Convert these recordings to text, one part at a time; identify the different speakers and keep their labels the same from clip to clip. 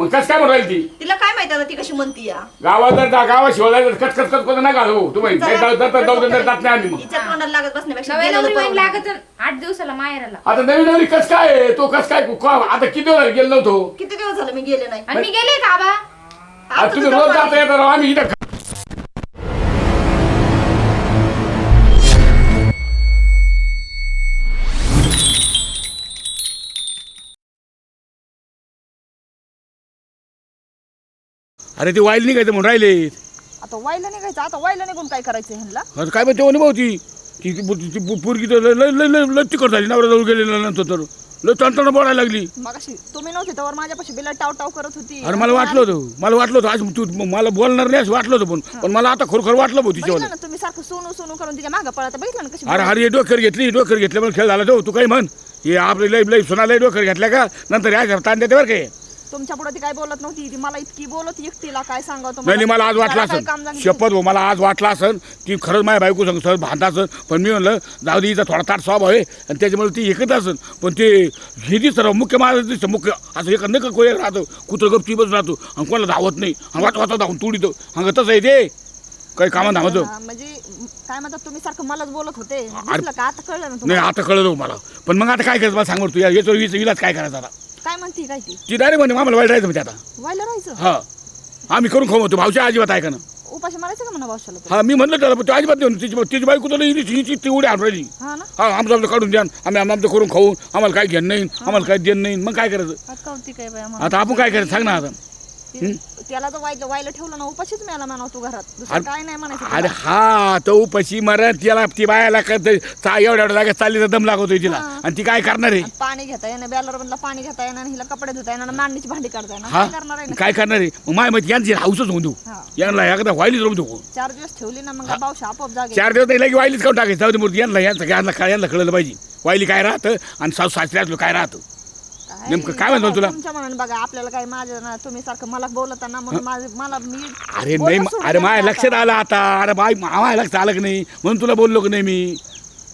Speaker 1: मग कस काय म्हणून राहील ती?
Speaker 2: तिला काय माहिती आता ती कशी म्हणती या?
Speaker 1: गावात जर जा- गावात शिवाय कच कच कच नका हो तुम्ही जात नाही आम्ही मग.
Speaker 2: हिच्या तोंडाला लागत बसण्यापेक्षा
Speaker 3: नव्या
Speaker 2: गेलेलं
Speaker 3: नवरी वाईन
Speaker 2: परवडलं.
Speaker 3: लागत आठ दिवसाला माहेराला.
Speaker 1: आता नवीन नवीन कस काय आहे? तो कस काय को- आता किती वेळा गेलो नव्हतो?
Speaker 2: किती दिवस झाले मी गेले नाही?
Speaker 3: आणि मी गेले का आबा?
Speaker 1: आता
Speaker 2: आता
Speaker 1: तुम्ही
Speaker 2: तुझं
Speaker 1: रोज. जाता येतात आम्ही इथं अरे ते वाईल निघायचं म्हणून राहिले.
Speaker 2: आता वायला निघायचं आता वायला निघून काय करायचं ह्यांना
Speaker 1: आता काय म्हणते अनुभव ती ती ती- ती- ती पोरगी तर लय लय- लय लय लय तिकट झाली नवऱ्याजवळ गेल्यानंतर तर. लय तणतण बोलायला लागली.
Speaker 2: मग अशी तुम्ही नव्हते तर माझ्यापाशी बिला टाव टाव करत होती.
Speaker 1: अरे मला वाटलं होतं मला वाटलं होतं आज तू मला बोलणार नाही असं वाटलं होतं पण पण मला आता खरोखर वाटलं भाऊ तिच्यावर.
Speaker 2: बघितलं ना तुम्ही सारखं सोनू सोनू करून तिच्या मागं पळत बघितलं ना कशी
Speaker 1: अरे अरे डोकर घेतली डोकर घेतलं पण खेळ झाला तो तू काही म्हण. हे आपले लई लई सुना डोकर घेतल्या का? नंतर या ताण देते बरं काय
Speaker 2: तुमच्यापुढे ती काय बोलत नव्हती? ती मला इतकी बोलत एकटीला काय सांगावं
Speaker 1: नाही नाही, मला आज वाटलं
Speaker 2: त्याला काय काम
Speaker 1: असेल
Speaker 2: सांगितलं?
Speaker 1: शपथ भाऊ मला आज वाटलं असेल की खरंच माझ्या बायको सांग सर भांडा असेल पण मी म्हणलं जाऊ दे हिचा थोडा ताट स्वभाव आहे आणि त्याच्यामुळे ती एकच असेल. पण ते हे दिसतं मुख्य महाराज दिसतं मुख्य असं एक नका कोय राहतो कुत्रं गपची बस राहतो आणि कोणाला धावत नाही आणि वाट वाचा धावून तुडीतो अंग तसं आहे ते. काही कामं धावतो.
Speaker 2: हा, म्हणजे काय म्हणतात तुम्ही सारखं मलाच बोलत होते. दिसलं का? आता कळलं ना
Speaker 1: नाही
Speaker 2: तुम्हाला
Speaker 1: आता कळलं मला पण मग आता काय करायचं? मला सांग बरं तू या याच्यावर विच काय करायचं आता?
Speaker 2: काय म्हणती काय ती?
Speaker 1: ती डायरेक्ट म्हणे वाईट राहायचं म्हणजे आता.
Speaker 2: व्हायला राहायचं?
Speaker 1: हा. आम्ही करून खाऊ म्हणतो भावच्या अजिबात ऐका ना?
Speaker 2: उपाशी मारायचं का म्हणा तुम्ही?
Speaker 1: हा मी म्हणलं त्याला पण तो अजिबात नाही. तिची तिची बायको तर हिची हिची ती उडी आणून राहिली.
Speaker 2: हा ना?
Speaker 1: हा आमचं आपलं काढून द्या आम्ही आमचं करून खाऊ आम्हाला काय घेणं नाही आम्हाला काय देणं नाही मग काय करायचं?
Speaker 2: काय बाया.
Speaker 1: आता आपण काय करायचं? सांग ना आता.
Speaker 2: त्याला जर वाईला वाईला ठेवलं ना उपाशीच मिळाला म्हणा तू घरात. दुसरं काय नाही म्हणायचं
Speaker 1: अरे
Speaker 2: तुला.
Speaker 1: हा तो उपाशी मरत त्याला ती बायाला ते चा एवढ्या एवढ्या लागत चालली तर दम लागतोय तिला. आणि ती काय करणार आहे?
Speaker 2: आणि पाणी घेता येणं बॅलर मधला पाणी घेता येणं आणि हिला कपडे धुता येणं आणि मांडणीची भांडी काढता येणं
Speaker 1: हा?
Speaker 2: काय करणार आहे ना?
Speaker 1: काय करणार आहे? मग माय मग यांची हाऊसच होऊन देऊ.
Speaker 2: हा.
Speaker 1: यांना एकदा व्हायलीच राहून देऊ.
Speaker 2: चार दिवस ठेवली ना मग बावशा आपोआप जागे.
Speaker 1: चार दिवस नाही लगे वाईलीच काढून टाकायचं. जाऊ दे मूर्ती यांना यांचं यांना यांना कळलं पाहिजे. वाईली काय राहतं आणि सासू सासरे असलो काय राहतं? नेमकं काय म्हणतो तुला?
Speaker 2: तुमच्या मनाने बघा आपल्याला काय माझं ना तुम्ही सारखं मला बोलता ना म्हणून माझं मला मी
Speaker 1: अरे
Speaker 2: बोलणं
Speaker 1: नाही
Speaker 2: सोडून
Speaker 1: अरे
Speaker 2: द्या आता.
Speaker 1: लक्षात आलं आता. अरे बाय माझ्या लक्षात आलं की नाही? म्हणून तुला बोललो की नाही मी?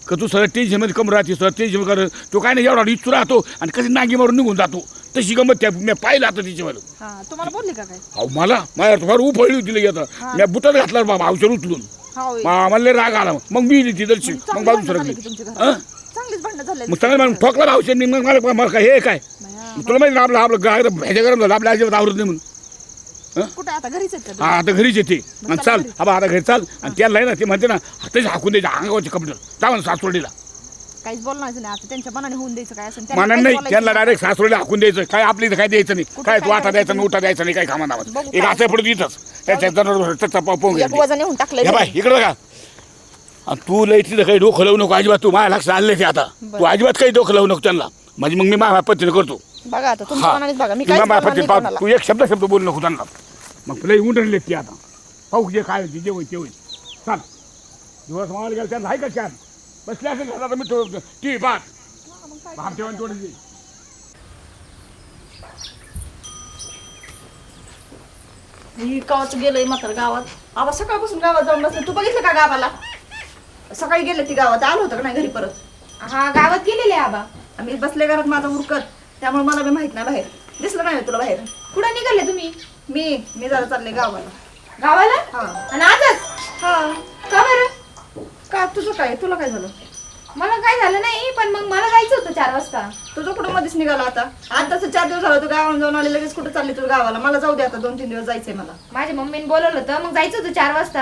Speaker 1: का तू सरळ टेन्शनमध्ये कम राहते सरळ टेन्शन कर. तो काय नाही एवढा इच्छू राहतो आणि कशी नागी मारून निघून जातो. तशी गमत त्या मी पाहिलं आता तिच्यावर.
Speaker 2: हा तुम्हाला बोलली का काय?
Speaker 1: अहो मला? माझ्या फार उफळली होती आता.
Speaker 2: हा.
Speaker 1: मी बुटात घातला बाबा औषध उचलून.
Speaker 2: हा होय.
Speaker 1: मला लई राग आला. मग मी ती दर्शी.
Speaker 2: म्हणजे
Speaker 1: मग
Speaker 2: चांगली
Speaker 1: बाजू
Speaker 2: झाली
Speaker 1: सरकली.
Speaker 2: की? भांडणं झाले
Speaker 1: मग चांगलं म्हणून ठोकला औषध मग मला मला काय हे काय? तुला माहिती ना आपलं आपलं गाय ह्याच्या गरम झालं आपल्या अजिबात आवरत नाही म्हणून.
Speaker 2: कुठे? आता घरीच आहेत का
Speaker 1: हा आता घरीच येते आणि
Speaker 2: चला.
Speaker 1: आबा आता घरी चाल. आणि त्याला आहे ना ते म्हणते ना हाताचे हाकून द्यायचे अंगावरचे कपडे. जावा ना सासवडीला.
Speaker 2: तुम्ही? काहीच बोलणार नाही. आता त्यांच्या मनाने होऊन द्यायचं काय असेल त्यांना
Speaker 1: म्हणा
Speaker 2: काहीच
Speaker 1: नाही.
Speaker 2: बोलायचं
Speaker 1: त्यांना. डायरेक्ट सासवडीला हाकून द्यायचं. काय आपली काय द्यायचं नाही.
Speaker 2: कुठं
Speaker 1: काय
Speaker 2: काय
Speaker 1: तू आता द्यायचं नाही उठा द्यायचं नाही काय कामा
Speaker 2: बघू
Speaker 1: एक
Speaker 2: काय.
Speaker 1: असं पडत इथंच. त्याच्या जनावर पाहून
Speaker 2: एक वजन येऊन टाकलंय
Speaker 1: हे बाय इकडं का आणि तू लई तिथं काही डोकं लावू नको अजिबात तू माझ्या लक्ष आले ते आता.
Speaker 2: बरं.
Speaker 1: तू अजिबात काही डोकं लावू नको त्यांना. म्हणजे मग मी माझ्या पद्धतीने करतो.
Speaker 2: बघा आता तुमच्या
Speaker 1: हा.
Speaker 2: मनानेच बघा. मी
Speaker 1: मी
Speaker 2: काय
Speaker 1: माझ्या पद्धतीने पाहतो तू एक शब्द शब्द बोलू नको त्यांना. मग तुला उंडरले ती आता. पाहू जे काय होती जे होईल ते होईल. चाल. दिवस मावाला गेला त्यांना आहे का छान बसले असेल घरात मी तो टी पाच भाम ठेवून थोडी
Speaker 2: ही कवाच गेलंय मात्र गावात. आबा सकाळपासून गावात जाऊन बसले. तू बघितलं का गावाला? सकाळी गेले ती गावात आलो होतं का नाही घरी परत?
Speaker 3: हा गावात गेलेले आबा.
Speaker 2: आम्ही बसले घरात माझा उरकत. त्यामुळे मला बी माहीत नाही बाहेर. दिसलं नाही तुला बाहेर?
Speaker 3: कुठं निघाले तुम्ही?
Speaker 2: मी मी जरा चालले गावाला.
Speaker 3: गावाला?
Speaker 2: हा.
Speaker 3: आणि आजच?
Speaker 2: हा.
Speaker 3: का बरं?
Speaker 2: का तुझं काय? तुला काय झालं?
Speaker 3: मला काय झालं नाही पण मग मला जायचं होतं चार वाजता.
Speaker 2: तुझं कुठं मध्येच निघाला आता आताच चार दिवस झाला तू गावाला जाऊन आले लगेच कुठं चालली तू गावाला? मला जाऊ दे आता दोन तीन दिवस जायचंय मला.
Speaker 3: माझ्या मम्मीने बोलवलं होतं मग जायचं होतं चार वाजता.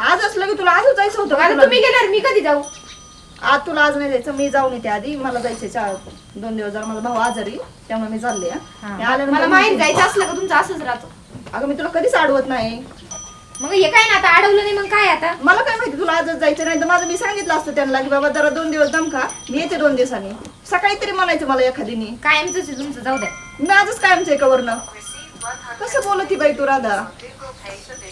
Speaker 2: आज असलं की तुला आजच जायचं होतं का
Speaker 3: आता
Speaker 2: तुला?
Speaker 3: तुम्ही गेल्यावर मी कधी जाऊ?
Speaker 2: आज तुला आज नाही जायचं मी जाऊन येते आधी. मला जायचंय चार दोन दिवस जरा माझा भाऊ आजारी त्यामुळे मी चालले हा. मी आल्यानंतर
Speaker 3: मला माहेर जायचं असलं का तुमचं असंच राहतो?
Speaker 2: अगं मी तुला कधीच अडवत नाही.
Speaker 3: मग हे काय ना आता अडवलं नाही मग काय आता?
Speaker 2: मला काय माहिती तुला आजच जायचं नाही तर माझं मी सांगितलं असतं त्यांना की बाबा जरा दोन दिवस दमका. मी येते दोन दिवसांनी. सकाळी तरी म्हणायचं मला एखादीने.
Speaker 3: कायमच तुमचं जाऊ द्या.
Speaker 2: मी आजच कायमचं आहे कवरनं. कसं बोलती बाई तू राधा?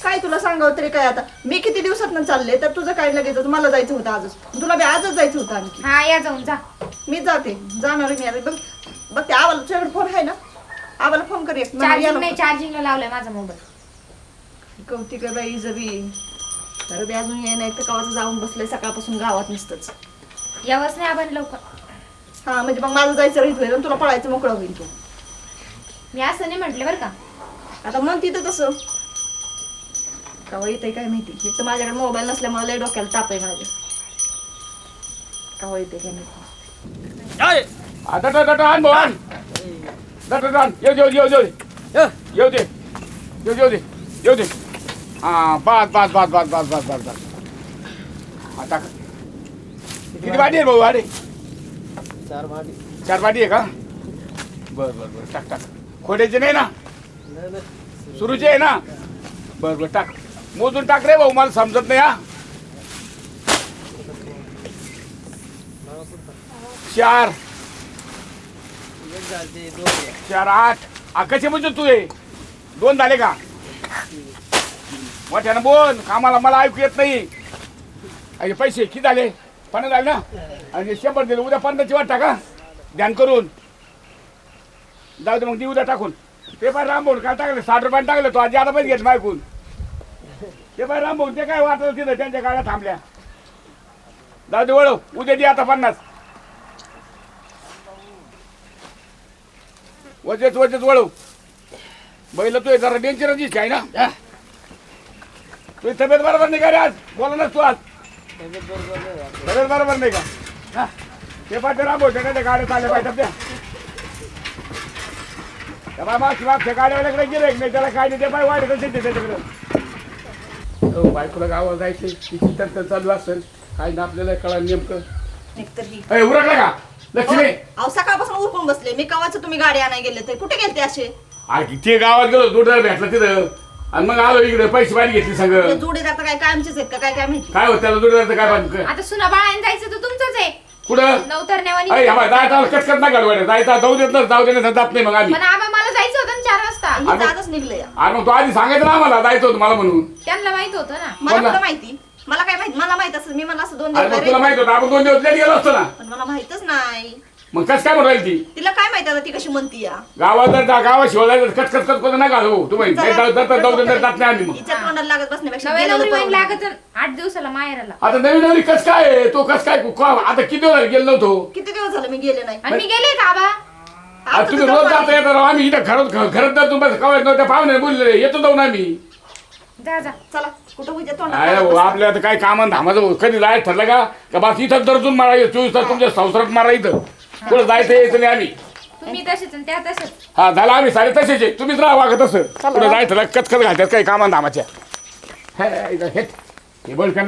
Speaker 2: काय तुला सांगावं तरी काय आता? मी किती दिवसात चालले तर तुझं काय लगेच मला जायचं होतं आजच. तुला बी आजच जायचं होतं आणखी.
Speaker 3: हा या जाऊन जा.
Speaker 2: मी जाते. जाणार मी आता. बघ बघ ते आवाला तुझ्याकडे फोन आहे ना? आवाला फोन कर एक. मला या
Speaker 3: चार्जिंग. नाही चार्जिंगला लावलाय माझा मोबाईल
Speaker 2: कौतिक आहे बाई जबी तर बी अजून ये नाही तर कवाचं जाऊन बसलंय सकाळपासून गावात नुसतंच.
Speaker 3: यावंच नाही आपण लवकर?
Speaker 2: हा म्हणजे मग माझं जायचं राहील होईल आणि तुला पळायचं मोकळं होईल तू.
Speaker 3: मी असं नाही म्हटले बरं का.
Speaker 2: आता मग तिथं कसं कवा येते काय माहिती? एक तर माझ्याकडे मोबाईल नसल्यामुळे लय डोक्याला ताप आहे माझ्या. कवा येते काय माहिती?
Speaker 1: आण भाऊ आण. तर आण. येऊ येऊ येऊ येऊ येऊ दे. येऊ येऊ दे येऊ दे. हा बस बस बस बस बस बस बस बस हा टाक किती वाटी आहे भाऊ वाटी
Speaker 4: चार भाडी
Speaker 1: चार वाटी आहे का? बर बर बर टाक टाक. खोड्याचे नाही ना? सुरूचे आहे ना? बर बर टाक. मोजून टाक रे भाऊ मला समजत नाही हा. चार. चार आठ. आकाशे म्हणजे तू आहे. दोन झाले का? मोठ्यानं बोल. कामाला मला ऐकू येत नाही. अरे पैसे किती झाले? पन्नास झाले ना? आणि शंभर दिले. उद्या पन्नासची वाट टाका. ध्यान करून. जाऊ दे मग ती उद्या टाकून. पेपर रामभाऊ काय टाकले. साठ रुपयाने टाकले तो. आधी आता पैसे घेत मायकून पेपर रामभाऊ ते काय वाटलं तिथं? त्यांच्या गाड्या थांबल्या. जाऊ दे वळव. उद्या दे आता पन्नास. वजेच वजेच वळव. बैल तू जरा डेंजर दिसते आहे ना? हा? तुझी तब्येत बरोबर नाही का रे आज? बोला ना तू आज.
Speaker 4: तब्येत बरोबर नाही
Speaker 1: का? हा? ते पाहिजे राबो त्या गाड्या चालल्या पाहिजे त्या? त्या बाय मागच्या मागच्या गाड्यावाल्याकडे गेले नाही त्याला काय नाही ते बाय ते त्याच्याकडे हो बायकोला गावाला जायचे तिची तर चालू असेल काय ना आपल्याला कळा नेमकं.
Speaker 2: एकतर ही.
Speaker 1: उरकला का? लक्ष्मी.
Speaker 2: अहो सकाळपासून उरकून बसले. मी कवाचं तुम्ही गाडी आणाय गेले तर कुठे गेलते असे?
Speaker 1: अरे ते गावात गेलो जोडदार भेटला तिथं. आणि मग आलो इकडे पैसे पाणी घेतली
Speaker 2: ते
Speaker 1: सगळं
Speaker 2: जोडीदार तर काय कायमचेच आहेत का? काय काय माहिती?
Speaker 1: काय होत त्याला जोडदार काय बांध
Speaker 3: आता सुना बाळाने जायचं तर तुमचंच आहे.
Speaker 1: कुठं?
Speaker 3: नवतरण्यावानी.
Speaker 1: अरे हा जायचा कटकट ना घालवायला जायचा जाऊ देत ना जाऊ देण्याचा जात नाही मग आम्ही.
Speaker 3: पण आबा मला जायचं होतं ना चार वाजता.
Speaker 2: ही
Speaker 1: अगं-
Speaker 2: जातच निघले
Speaker 1: अरे मग तू आधी सांगायचं ना आम्हाला जायचं होतं मला म्हणून.
Speaker 3: त्यांना माहीत होतं ना.
Speaker 2: मला
Speaker 1: बोला.
Speaker 2: कुठं माहिती? मला काय माहिती? मला माहीत असं मी मला असं दोन
Speaker 1: अरे
Speaker 2: दिवस
Speaker 1: तुला. माहीत होतं आपण दोन दिवस लेट गेलो असतो ना.
Speaker 2: पण मला माहितच नाही.
Speaker 1: मग कस काय म्हणून राहील ती
Speaker 2: तिला काय माहिती आता ती कशी म्हणती या
Speaker 1: गावात जर गावात शिवाय कट कट कट कट ना घालू तू माहिती नाही जाऊ जाऊ- जाऊ देत जात नाही आम्ही मग
Speaker 2: हिच्या तोंडाला लागत बसण्यापेक्षा
Speaker 3: नव्या
Speaker 2: गेलेलं
Speaker 3: नवरी वाईन
Speaker 2: परवडलं.
Speaker 3: लागत आठ दिवसाला माहेराला
Speaker 1: आता नवीन नवीन कस काय आहे? तो कस काय को- आता किती वेळा गेलो नव्हतो
Speaker 2: किती दिवस झाले मी गेले नाही
Speaker 3: आणि मी गेले का आबा
Speaker 1: आता
Speaker 2: आता
Speaker 1: तुम्ही रोज जाता. येतात आम्ही इथं घरात घरात जातो बस कवायत नव्हत्या पाहुणे बोलले येतो जाऊन आम्ही
Speaker 3: जा जा
Speaker 2: चला कुठं उद्या
Speaker 1: अरे
Speaker 2: तोंडाला
Speaker 1: हो,
Speaker 2: लागत.
Speaker 1: आपल्या आता काय कामान धामाचं हो. कधी जायचं ठरलं का का बाकी इथं दर्जून मारा चोवीस तास तुमच्या संसारात मारा इथं कुठं जायचं यायचं नाही आम्ही.
Speaker 3: तुम्ही तसेच आणि त्या तसेच.
Speaker 1: हा झालं आम्ही सारे तसेच आहे. तुम्हीच राहा वागत असं. कुठं जायचं ठरलं कचकच घालतात काही कामान धामाच्या हे,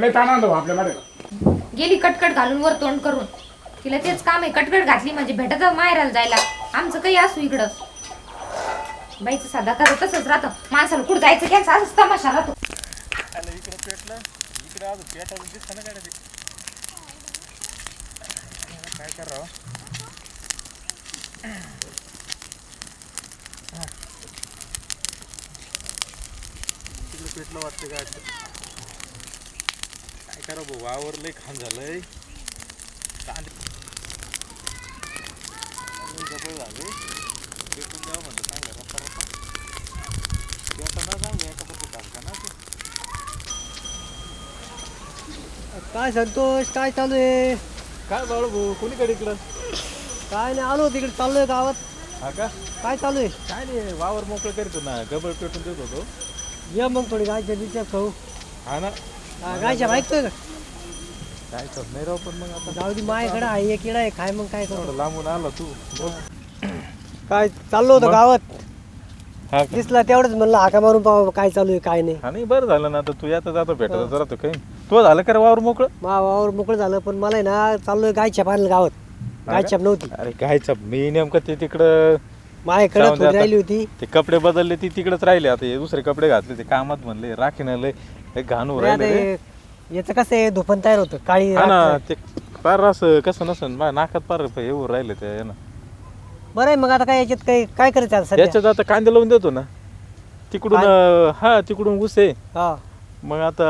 Speaker 1: नाही भाऊ आपल्या
Speaker 3: गेली कटकट घालून वर तोंड करून. तिला तेच काम आहे कटकट घातली म्हणजे भेटत माहेराला जायला. आमचं काही असू इकडं. बाईचं साधा करत तसंच राहतं. माणसाला कुठं जायचं की असंच तमाशा राहतो.
Speaker 5: आलं इकडं पेटलं. इकडे दिसतं ना ते. काय करावं? तिकडे पेटलं वाटतं गाडी काय करा भाऊ वावर लय खान झालंय. कांदे जबळ झाले. पेटून द्यावं म्हणलं चांगलं रप्पा रप्पा पेटायला चांगलं एका पद्धती ना ते.
Speaker 4: काय संतोष काय चालू आहे?
Speaker 5: काय बाळू भाऊ कोणीकडे इकडं?
Speaker 4: काय नाही आलो तिकडे चाललोय गावात.
Speaker 5: हा का?
Speaker 4: काय चालू आहे?
Speaker 5: काय नाही वावर मोकळं करतो ना गबळ पेटून देत होतो.
Speaker 4: ये मग थोडी गायच्या बिच्या खाऊ.
Speaker 5: हा ना?
Speaker 4: हा, गायच्या ऐकतोय का
Speaker 5: काय तर नाही राव पण मग आता
Speaker 4: जाऊ दे माझ्याकडे आहे एक किडा आहे काय मग काय करू?
Speaker 5: एवढं लांबून आला तू. बोल
Speaker 4: काय चाललो होतं
Speaker 5: मग?
Speaker 4: गावात?
Speaker 5: हा का?
Speaker 4: दिसला तेवढंच म्हणलं हाका मारून पाहावं काय चालू आहे काय नाही.
Speaker 5: हा नाही बरं झालं ना आता तू येता जातो भेटत जरा तो काही तो झालं का रे वावर मोकळं?
Speaker 4: मा वावर मोकळं झालं पण मला आहे ना चाललोय गायच्या पाण्याला गावात.
Speaker 5: का?
Speaker 4: गायच्या नव्हती
Speaker 5: अरे कायचं मी नेमकं ते तिकडं
Speaker 4: माझ्याकडे
Speaker 5: जाऊ दे
Speaker 4: थोडी
Speaker 5: आता.
Speaker 4: राहिली होती
Speaker 5: ते कपडे बदलले ती तिकडच राहिले आता हे दुसरे कपडे घातले ते कामात म्हणले राखीनं लय घाण राहिले रे.
Speaker 4: याचं कसं आहे धुपन तयार होतं काळी
Speaker 5: हा ना
Speaker 4: राख.
Speaker 5: ते पार असं कसं नसन माझ्या नाकात पार हे होऊ राहिले ते यानं.
Speaker 4: बरं आहे मग आता काय याच्यात काय काय करायचं आता सध्या
Speaker 5: याच्यात आता कांदे लावून देतो ना तिकडून अं, हा तिकडून
Speaker 4: हा
Speaker 5: मग आता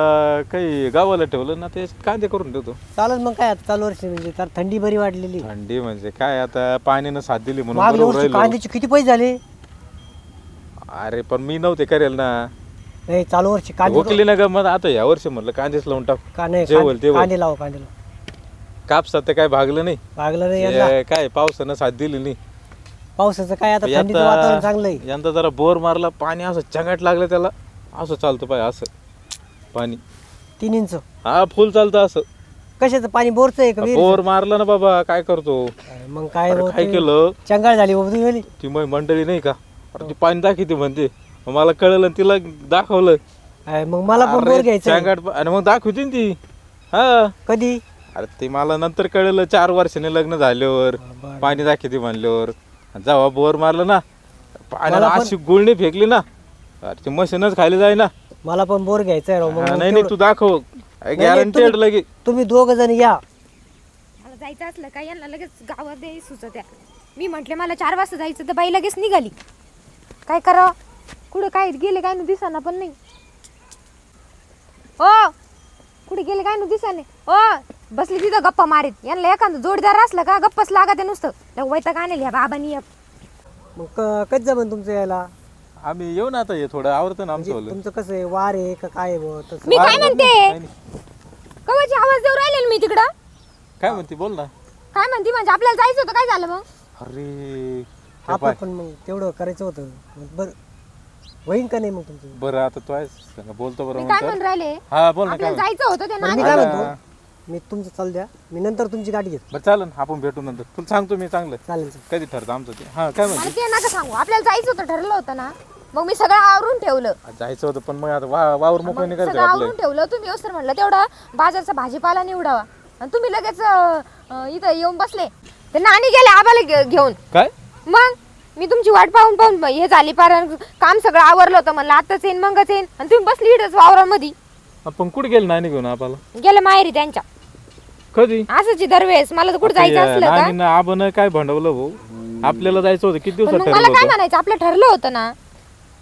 Speaker 5: काही गावाला ठेवलं ना ते कांदे करून देतो
Speaker 4: चालेल मग काय आता? चालू वर्षी म्हणजे तर थंडी बरी वाढलेली.
Speaker 5: थंडी म्हणजे काय आता? पाण्यानं साथ दिली म्हणून
Speaker 4: मागल्या
Speaker 5: बरोबर
Speaker 4: वर्षी
Speaker 5: राहिलो.
Speaker 4: कांद्याचे किती पैसे झाले?
Speaker 5: अरे पण मी नव्हते करेल ना.
Speaker 4: नाही चालू वर्षी कांदे
Speaker 5: वकिली ना ग मग आता या वर्षी म्हणलं कांदेच लावून टाक.
Speaker 4: का नाही?
Speaker 5: जेवल,
Speaker 4: कांदे. कांदे लावा कांदे लावा.
Speaker 5: कापसात ते काय भागलं नाही.
Speaker 4: भागलं नाही
Speaker 5: हे काय पावसानं साथ दिली नाही.
Speaker 4: पावसाचं काय आता थंडीचं वातावरण
Speaker 5: यंदा
Speaker 4: चांगलं आहे
Speaker 5: यंदा जरा बोर मारला पाणी असं चंगाट लागलं त्याला. असं चालतं पाय असं. पाणी.
Speaker 4: तीन इंच.
Speaker 5: हा फुल चालतं असं.
Speaker 4: कशाचं? पाणी बोरचं आहे का? विहिरीचं?
Speaker 5: बोर मारला ना बाबा काय करतो?
Speaker 4: अरे मग काय
Speaker 5: अरे काय केलं?
Speaker 4: चंगाळ झाली बाबा तुम्ही वाली.
Speaker 5: ती मग मंडळी नाही का? अरे ती पाणी दाखवते म्हणते. मग मला कळलं आणि तिला दाखवलं.
Speaker 4: अरे मग मला पण
Speaker 5: अरे
Speaker 4: घ्यायचं आहे.
Speaker 5: चंगाट आणि मग दाखवते ना ती. हा.
Speaker 4: कधी?
Speaker 5: अरे ते मला नंतर कळलं चार वर्षाने लग्न झाल्यावर पाणी दाखवते म्हणल्यावर. जेव्हा बोर मारलं ना पाण्याला
Speaker 4: मला पण-
Speaker 5: अशी गुळणी फेकली ना अरे ते मशीनच खाली जाय ना
Speaker 4: मला पण बोर घ्यायचा आहे राव. मग
Speaker 5: हा, नाही नाही
Speaker 4: तेवढं-
Speaker 5: तू दाखव.
Speaker 4: नाही,
Speaker 5: गॅरंटेड
Speaker 4: तुम्ही-
Speaker 5: लगे
Speaker 4: तुम्ही दोघ जण या.
Speaker 3: मला जायचं असलं का? यांना लगेच गावात द्यायची सुचत आहे. मी म्हटले मला चार वाजता जायचं तर बाई लगेच निघाली. काय करावं कुठं काय गेले काय ना दिसाना पण नाही. ओ! कुठे गेले काय ना दिसाने. ओ! बसली तिथं गप्पा मारीत. यांना एखादं जोडीदार असलं का गप्पच लागत नुसतं. लय वैताग आणेल ह्या बाबांनी. एक.
Speaker 4: मग क- कधी जमन तुमचं यायला?
Speaker 5: आम्ही येऊ ना आता हे थोडं आवडतं ना आमचं
Speaker 4: म्हणजे
Speaker 5: वालं.
Speaker 4: तुमचं कसं आहे? वार आहे का काय आहे बुवा? तसं.
Speaker 3: मी काय म्हणते?
Speaker 5: नाही.
Speaker 3: कवाची आवाज देऊ राहिले ना मी तिकडं?
Speaker 5: काय म्हणते बोल ना.
Speaker 3: काय म्हणते म्हणजे? आपल्याला जायचं होतं काय झालं मग?
Speaker 5: अरे हे
Speaker 4: आपण
Speaker 5: पाय.
Speaker 4: पण मग तेवढं करायचं होतं. मग बरं. होईन का नाही मग तुमचं?
Speaker 5: बरं आता तू आहेस. सांगा, बोलतो बरं
Speaker 3: मी काय
Speaker 5: म्हणतो
Speaker 3: म्हणून राहिले?
Speaker 5: हा बोल ना काय
Speaker 3: आपल्याला जायचं होतं
Speaker 4: बरं, मी
Speaker 3: नानी
Speaker 4: काय. म्हणतो? मी तुमचं चाल द्या. मी नंतर तुमची गाडी घेतो.
Speaker 5: बरं चालेल आपण भेटू नंतर. तुला सांगतो मी चांगलं.
Speaker 4: चालेल.
Speaker 5: कधी ठरतं आमचं ते? हा काय म्हणते?
Speaker 3: ते नका सांगू. आपल्याला जायचं होतं ठरलं होतं ना. मग मी सगळं आवरून ठेवलं.
Speaker 5: जायचं होतं पण मग आता वा वावर मोकळं नाही करायचं
Speaker 3: सगळं
Speaker 5: का आपलं?
Speaker 3: आवरून ठेवलं. तुम्ही असं म्हणलं तेवढा बाजारचा भाजीपाला निवडावा. आणि तुम्ही लगेच अं, अं, इथं येऊन बसले. ते नानी गेले आबाला घे- घेऊन.
Speaker 5: काय?
Speaker 3: मग मी तुमची वाट पाहून पाहून हे झाली पार काम सगळं आवरलं होतं म्हणलं. आताच येईन मगच येईन. आणि तुम्ही बसली इथंच वावरामध्ये.
Speaker 5: आपण कुठे गेलो नाही घेऊन आपल्याला
Speaker 3: गेले माहेरी त्यांच्या.
Speaker 5: कधी?
Speaker 3: असंच दरवेळेस. मला तर कुठं जायचं असलं का
Speaker 5: आपण काय भांडवलं भाऊ? आपल्याला जायचं होतं. किती
Speaker 3: पण
Speaker 5: दिवसात
Speaker 3: मग
Speaker 5: ठरलं
Speaker 3: मला काय
Speaker 5: होतं?
Speaker 3: म्हणायचं? आपलं ठरलं होतं ना.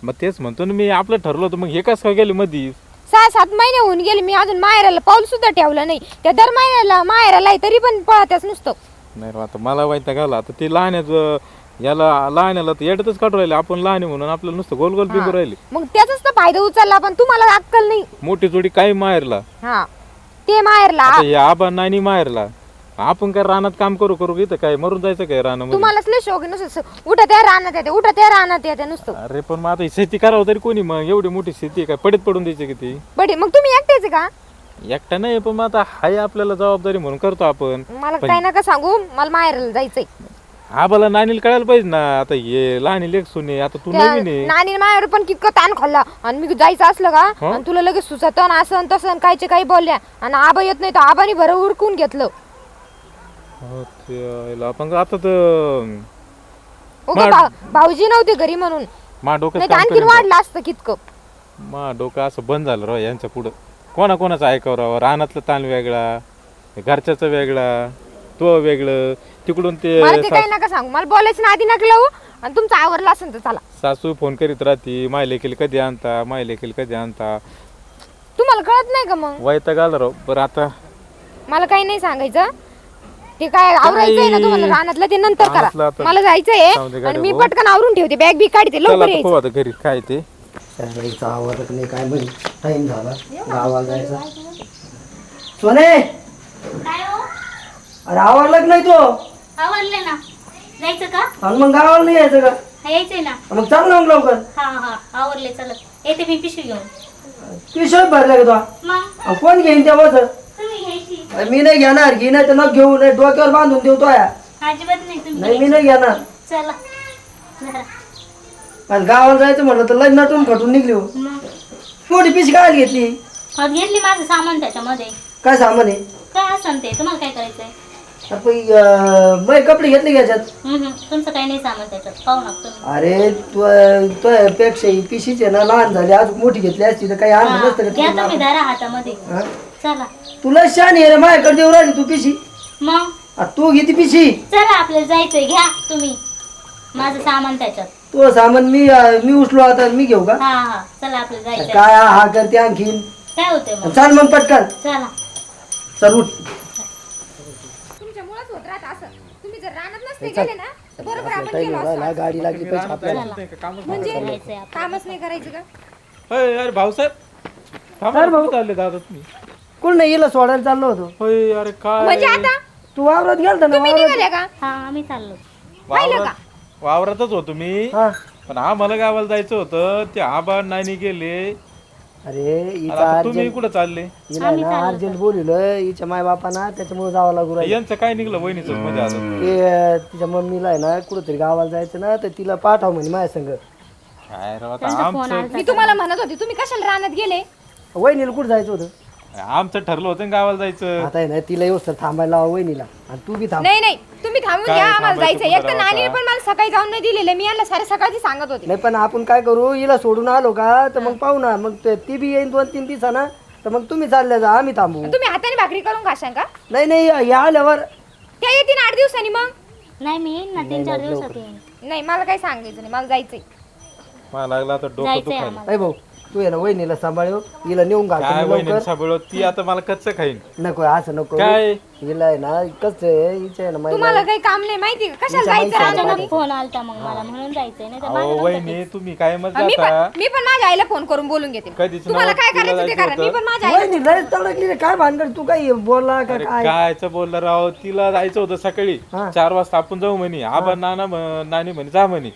Speaker 5: मग तेच म्हणतो ना मी आपलं ठरलं होतं. मग हे कसं काय गेले मधी?
Speaker 3: सहा सात महिने होऊन गेले. मी अजून माहेराला पाऊल सुद्धा ठेवलं नाही. त्या दर महिन्याला माहेराला आहे, तरी पण पळत्याच नुसतं.
Speaker 5: नाही आता मला माहिती घाला आता ते लहान आहेत याला लहान याला तर येडतच काढू राहिले. आपण लहान आहे म्हणून आपल्याला नुसतं गोल गोल पिकू राहिले.
Speaker 3: मग त्याचाच तर फायदा उचलला पण तुम्हाला अक्कल नाही.
Speaker 5: मोठी जोडी काय माहेरला.
Speaker 3: हा. ते माहेरला.
Speaker 5: आता हे आबा नानी माहेरला. आपण काय रानात काम करू करू इथं काय? मरून जायचं काय रानामध्ये?
Speaker 3: तुम्हालाच लय शौक आहे नुसतं उठा त्या रानात येते उठा त्या रानात येते नुसतं.
Speaker 5: अरे पण मग आता ही शेती करावं तरी कोणी मग? एवढी मोठी शेती आहे काय? पडत पडून द्यायची किती?
Speaker 3: बडे मग तुम्ही एकटेच आहे का?
Speaker 5: एकटा नाही पण मग आता हाय आपल्याला जबाबदारी म्हणून करतो आपण.
Speaker 3: मला काय नका सांगू मला माहेराला जायचंय.
Speaker 5: आबाला नानीला कळायला पाहिजे ना आता हे लहान लेख सुने आता तू नवीन आहे.
Speaker 3: नानी माहेर पण कितकं ताण खाल्ला. आणि मी जायचं असलं का
Speaker 5: हं?
Speaker 3: आणि तुला लगेच सुचत असं आणि तसं आणि कायचे काही बोलल्या. आणि आबा येत नाही तर आबानी भर उरकून घेतलं.
Speaker 5: हो, ते आईला. पण आता तर
Speaker 3: भाऊजी नव्हते घरी म्हणून.
Speaker 5: मा डोकं
Speaker 3: नाही तर आणखीन वाढलं असतं कितकं.
Speaker 5: मा डोकं असं बंद झालं राव यांच्या पुढं. कोणा कोणाचं ऐकावं राव? रानातलं ताण वेगळा घरच्याचं वेगळा तो वेगळं. तिकडून ते
Speaker 3: मला ते
Speaker 5: सा-
Speaker 3: काही नका सांगू. मला बोलायचं ना आधी नका लावू. आणि तुमचं आवरलं असेल तर चला.
Speaker 5: सासू फोन करीत राहते. माय लेखील कधी आणता? माय लेखील कधी आणता?
Speaker 3: तुम्हाला कळत नाही का मग?
Speaker 5: वैताग आलं राव. बरं आता
Speaker 3: मला काही नाही सांगायचं. ते काय आवरायचंय ना तुम्हाला? रानातलं ते नंतर
Speaker 5: रानातलं
Speaker 3: करा
Speaker 5: आता
Speaker 3: मला जायचंय.
Speaker 5: जाऊ दे
Speaker 3: आणि
Speaker 5: गाडी
Speaker 3: मी
Speaker 5: भाऊ.
Speaker 3: पटकन आवरून ठेवते. बॅग बी काढते.
Speaker 5: चला
Speaker 3: लवकर
Speaker 5: आता
Speaker 3: यायचं.
Speaker 5: पाहू आता घरी काय ते.
Speaker 4: सगळीचा आवडत नाही. काय म्हणजे टाइम झाला. गावाला जायचा. सोने!
Speaker 6: काय हो?
Speaker 4: अरे आवडलं नाही तो.
Speaker 6: आवडले ना? जायचं का?
Speaker 4: आणि मग गावाला नाही यायचं का?
Speaker 6: हा यायचंय ना.
Speaker 4: मग चाल ना मग लवकर.
Speaker 6: हा हा आवडले चलत येते मी पिशवी घेऊन.
Speaker 4: पिशवी भरला का तो
Speaker 6: मग?
Speaker 4: अहो, कोण घेईन त्या बस
Speaker 6: तुम्ही घ्यायची.
Speaker 4: मी नाही घेणार. घे नाही तर न घेऊ नाही डोक्यावर बांधून देऊ तो या.
Speaker 6: अजिबात नाही तुम्ही
Speaker 4: नाही मी नाही घेणार.
Speaker 6: चला. जरा.
Speaker 4: आणि गावाला जायचं म्हटलं तर लय नटून खटून निघली हो.
Speaker 6: मग?
Speaker 4: मोठी पिशी काय घेतली?
Speaker 6: अहो, घेतली माझं सामान त्याच्यामध्ये.
Speaker 4: काय सामान आहे?
Speaker 6: काय असं ते तुम्हाला काय करायचंय?
Speaker 4: बाई कपडे घेतले घ्यायच्यात
Speaker 6: हम्म. तुमचं काही नाही सामान त्याच्यात. पाहू तुम्ही.
Speaker 4: अरे तू तो पेक्षा ही पिशीच आहे ना लहान झाली आज मोठी घेतली असती तर काही आणलं नसतं का
Speaker 6: घ्या
Speaker 4: तुला?
Speaker 6: तुम्ही दारा हातामध्ये.
Speaker 4: हा?
Speaker 6: चला.
Speaker 4: तुला शान आहे रे माझ्याकडे देऊ राहिली तू पिशी.
Speaker 6: मग?
Speaker 4: आ, तू घेती पिशी.
Speaker 6: चला आपल्याला जायचंय. घ्या तुम्ही. माझं सामान त्याच्यात.
Speaker 4: तू सामान मी अं, मी उचलो आता मी घेऊ का?
Speaker 6: हा हा. चला आपल्याला जायचंय.
Speaker 4: काय हा हा करते आणखीन?
Speaker 6: काय होतंय मग?
Speaker 4: चाल मग पटकन.
Speaker 6: चला.
Speaker 4: चल उठ
Speaker 3: तुमच्यामुळेच होत राहत असं तुम्ही जर रानात नसते गेले ना? तर बरोबर आपण गेलो असतो.
Speaker 4: गाडी लागली पाहिजे आपल्याला.
Speaker 3: म्हणजे
Speaker 6: जायचंय आपण.
Speaker 3: कामच नाही करायचं का?
Speaker 5: होय अरे भाऊसाहेब थांबा ना, कुठं चालले दादा तुम्ही?
Speaker 4: कोण नाही येलं सोडायला चाललो होतो.
Speaker 5: होय अरे काय?
Speaker 3: म्हणजे आता?
Speaker 4: तू वावरात गेलता ना
Speaker 3: तुम्ही
Speaker 4: वावरात?
Speaker 3: निघाले का?
Speaker 6: हा आम्ही चाललो.
Speaker 5: वावरातच होतो मी.
Speaker 4: हा.
Speaker 5: पण आम्हाला गावाला जायचं होतं. ते आबा नानी गेले.
Speaker 4: अरे
Speaker 5: आणि
Speaker 4: हिचा
Speaker 5: आता तुम्ही
Speaker 4: अर्जंट
Speaker 5: कुठं चालले?
Speaker 4: हिला ना अर्जंट बोलवलं हिच्या माय बापाना त्याच्यामुळे जावं लागू राहिलं.
Speaker 5: यांचं काय निघलं वहिनीच मध्ये आता?
Speaker 4: ते अं, तिच्या मम्मीला आहे ना कुठंतरी गावाला जायचं ना तर तिला पाठव म्हणे माझ्या संग.
Speaker 5: काय राव आता
Speaker 6: त्यांचा फोन
Speaker 5: आमचं
Speaker 6: आलता
Speaker 3: मी तुम्हाला म्हणत होते तुम्ही कशाला रानात गेले?
Speaker 4: वहिनीला कुठं जायचं होतं?
Speaker 5: आमचं ठरलं होतं ना गावाला जायचं.
Speaker 4: आता आहे ना तिला थांबायला लावा वहिनीला. आणि तू बी थांब.
Speaker 3: नाही नाही तुम्ही थांबून
Speaker 5: काय
Speaker 3: घ्या आम्हाला
Speaker 5: थांबायचं
Speaker 3: जायचं एक तर
Speaker 5: कुठं
Speaker 3: नानीने पण मला सकाळी जाऊन नाही दिलेलं मी यांना सारे सकाळची सांगत होते.
Speaker 4: नाही पण आपण काय करू हिला सोडून आलो का तर मग पाहू ना. मग ते- ती बी येईन दोन तीन दिवसाना तर मग तुम्ही चालल्या जा आम्ही थांबू.
Speaker 3: तुम्ही हाताने भाकरी करून खाशाल का?
Speaker 4: नाही नाही हे आल्यावर
Speaker 3: त्या येतील आठ दिवसांनी मग.
Speaker 6: नाही मी येईन ना तीन चार दिवसात येईन.
Speaker 3: नाही मला काही सांगायचं नाही मला जायचंय.
Speaker 5: मला लागला आता डोकं
Speaker 6: जायचंय
Speaker 5: दुखायला
Speaker 4: भाऊ तू ना वहिनीला सांभाळ हिला नेऊन घाल
Speaker 5: काय वहिनी
Speaker 4: लवकर.
Speaker 5: साबळ ती आता मला कच्च खाईन?
Speaker 4: नको असं नको.
Speaker 5: काय?
Speaker 4: हिला आहे ना कस आहे हिचं आहे ना
Speaker 3: तुम्हाला काही काम नाही माहिती का? कशाला जायचं रानात?
Speaker 6: अचानक? फोन आलता मग मला म्हणून जायचंय नाही तर
Speaker 5: अहो वहिनी तुम्ही काय मत
Speaker 3: मी
Speaker 5: जाता?
Speaker 3: पण मी पण माझ्या आईला फोन करून बोलून घेते.
Speaker 5: कधीच
Speaker 3: तुम्हाला काय करायचं ते
Speaker 5: तिला
Speaker 3: करा. मी
Speaker 5: जायचं
Speaker 3: पण माझ्या आईला
Speaker 4: वहिनी लय तडकली रे. काय भानगड? तू काय बोलला का
Speaker 5: अरे
Speaker 4: काय?
Speaker 5: कायचं बोलला राव तिला जायचं होतं सकाळी. चार वाजता आपण जाऊ म्हणे. आबा नाना नानी म्हणे जा म्हणे.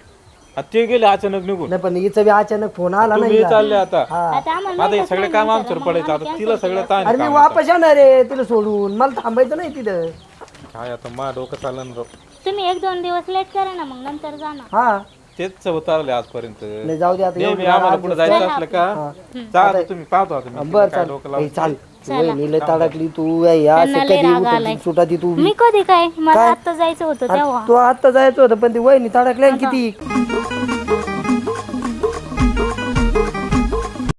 Speaker 5: आता ते गेले अचानक निघून.
Speaker 4: नाही पण हिचं बी अचानक फोन आला ना
Speaker 5: तुम्ही
Speaker 4: हिला.
Speaker 5: चालले आता.
Speaker 6: आता आम्हाला
Speaker 5: आता हे सगळे काम आमच्यावर पडायचं. आता तिला सगळं ताण
Speaker 4: अरे मी वापस येणार रे तिला सोडून. मला थांबायचं नाही तिथं.
Speaker 5: काय आता मा डोकं चाललं ना राव.
Speaker 6: तुम्ही एक दोन दिवस लेट करा ना मग नंतर जा ना.
Speaker 4: हा.
Speaker 5: तेच उतारले आजपर्यंत.
Speaker 4: नाही जाऊ दे आता
Speaker 5: नेहमी आम्हाला कुठं जायचं असलं का? जा आता तुम्ही पाहतो आता मी
Speaker 4: बर
Speaker 5: तिला काय डोकं
Speaker 4: चाल
Speaker 5: लावून.
Speaker 4: ए, चाल. लय तडकली तू या असं
Speaker 6: त्यांना लय
Speaker 4: कधी
Speaker 6: राग
Speaker 4: उठत
Speaker 6: आलाय.
Speaker 4: सुटा ती तू?
Speaker 6: मी कधी काय? मला आता जायचं होतं तेव्हा.
Speaker 4: तू आता जायचं होतं पण ती वहिनी तडकल्या किती?